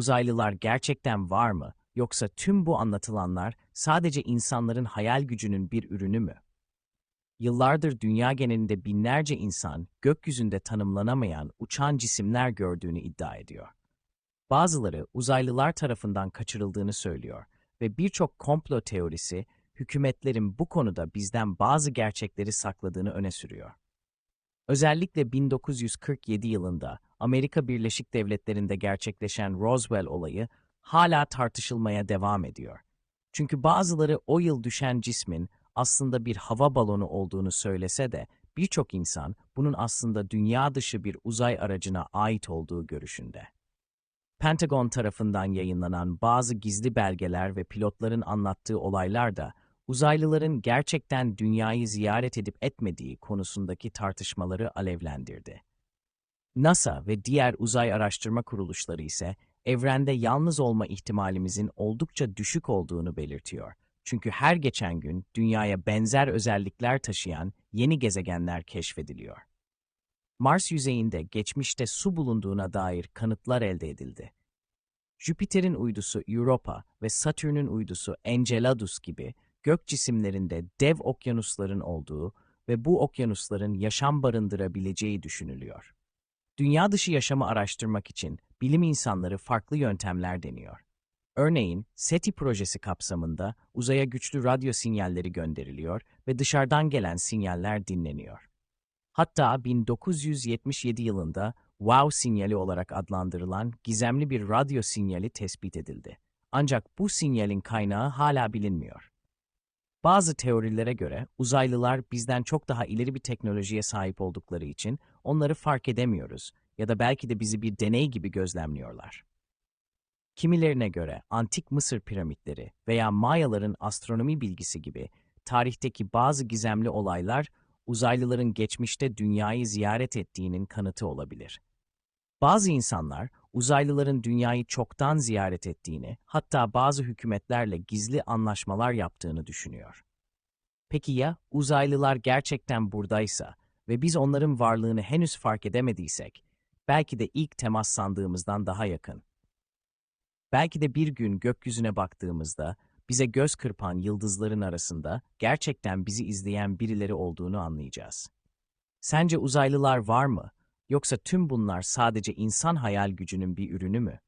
Uzaylılar gerçekten var mı? Yoksa tüm bu anlatılanlar sadece insanların hayal gücünün bir ürünü mü? Yıllardır dünya genelinde binlerce insan gökyüzünde tanımlanamayan uçan cisimler gördüğünü iddia ediyor. Bazıları uzaylılar tarafından kaçırıldığını söylüyor ve birçok komplo teorisi hükümetlerin bu konuda bizden bazı gerçekleri sakladığını öne sürüyor. Özellikle 1947 yılında Amerika Birleşik Devletleri'nde gerçekleşen Roswell olayı hala tartışılmaya devam ediyor. Çünkü bazıları o yıl düşen cismin aslında bir hava balonu olduğunu söylese de birçok insan bunun aslında dünya dışı bir uzay aracına ait olduğu görüşünde. Pentagon tarafından yayınlanan bazı gizli belgeler ve pilotların anlattığı olaylar da uzaylıların gerçekten dünyayı ziyaret edip etmediği konusundaki tartışmaları alevlendirdi. NASA ve diğer uzay araştırma kuruluşları ise evrende yalnız olma ihtimalimizin oldukça düşük olduğunu belirtiyor. Çünkü her geçen gün dünyaya benzer özellikler taşıyan yeni gezegenler keşfediliyor. Mars yüzeyinde geçmişte su bulunduğuna dair kanıtlar elde edildi. Jüpiter'in uydusu Europa ve Satürn'ün uydusu Enceladus gibi gök cisimlerinde dev okyanusların olduğu ve bu okyanusların yaşam barındırabileceği düşünülüyor. Dünya dışı yaşamı araştırmak için bilim insanları farklı yöntemler deniyor. Örneğin SETI projesi kapsamında uzaya güçlü radyo sinyalleri gönderiliyor ve dışarıdan gelen sinyaller dinleniyor. Hatta 1977 yılında WOW sinyali olarak adlandırılan gizemli bir radyo sinyali tespit edildi. Ancak bu sinyalin kaynağı hala bilinmiyor. Bazı teorilere göre uzaylılar bizden çok daha ileri bir teknolojiye sahip oldukları için onları fark edemiyoruz ya da belki de bizi bir deney gibi gözlemliyorlar. Kimilerine göre antik Mısır piramitleri veya Mayaların astronomi bilgisi gibi tarihteki bazı gizemli olaylar uzaylıların geçmişte dünyayı ziyaret ettiğinin kanıtı olabilir. Bazı insanlar uzaylıların dünyayı çoktan ziyaret ettiğini, hatta bazı hükümetlerle gizli anlaşmalar yaptığını düşünüyor. Peki ya uzaylılar gerçekten buradaysa ve biz onların varlığını henüz fark edemediysek, belki de ilk temas sandığımızdan daha yakın. Belki de bir gün gökyüzüne baktığımızda bize göz kırpan yıldızların arasında gerçekten bizi izleyen birileri olduğunu anlayacağız. Sence uzaylılar var mı? Yoksa tüm bunlar sadece insan hayal gücünün bir ürünü mü?